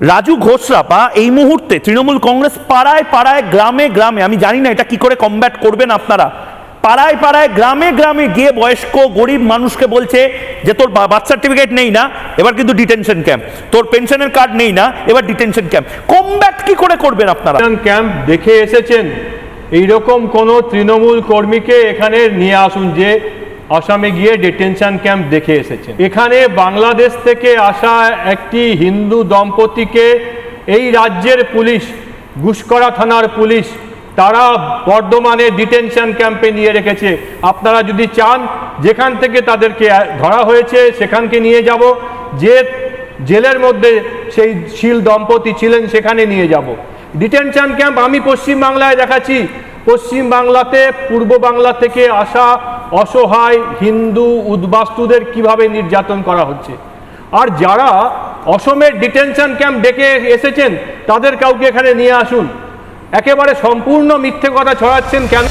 রাজু ঘোষরাপা, এই মুহূর্তে তৃণমূল কংগ্রেস পাড়ায় পাড়ায়, গ্রামে গ্রামে, আমি জানি না এটা কি করে কমব্যাট করবেন আপনারা, পাড়ায় পাড়ায়, গ্রামে গ্রামে গিয়ে বয়স্ক, গরিব মানুষকে বলছে যে তোর বার্থ সার্টিফিকেট নেই না, এবার কিন্তু ডিটেনশন ক্যাম্প তোর পেনশনের কার্ড নেই না, এবার ডিটেনশন ক্যাম্প কমব্যাট কি করে করবেন আপনারা? ক্যাম্প দেখে এসেছেন, এইরকম কোনো তৃণমূল কর্মীকে এখানে নিয়ে আসুন যে আসামে গিয়ে ডিটেনশন ক্যাম্প দেখে এসেছেন। এখানে বাংলাদেশ থেকে আসা একটি হিন্দু দম্পতিকে এই রাজ্যের পুলিশ গুসকরা থানার পুলিশ, তারা বর্ধমানে ডিটেনশন ক্যাম্পে নিয়ে রেখেছে। আপনারা যদি চান, যেখান থেকে তাদেরকে ধরা হয়েছে, সেখানকে নিয়ে যাব। যে জেলের মধ্যে সেই শীল দম্পতি ছিলেন, সেখানে নিয়ে যাব। ডিটেনশন ক্যাম্প আমি পশ্চিম বাংলায় দেখাচ্ছি। পশ্চিম বাংলাতে পূর্ব বাংলা থেকে আসা অসহায় হিন্দু উদ্বাস্তুদের কীভাবে নির্যাতন করা হচ্ছে? আর যারা অসমের ডিটেনশন ক্যাম্প ডেকে এসেছেন, তাদের কাউকে এখানে নিয়ে আসুন। একেবারে সম্পূর্ণ মিথ্যে কথা ছড়াচ্ছেন কেন?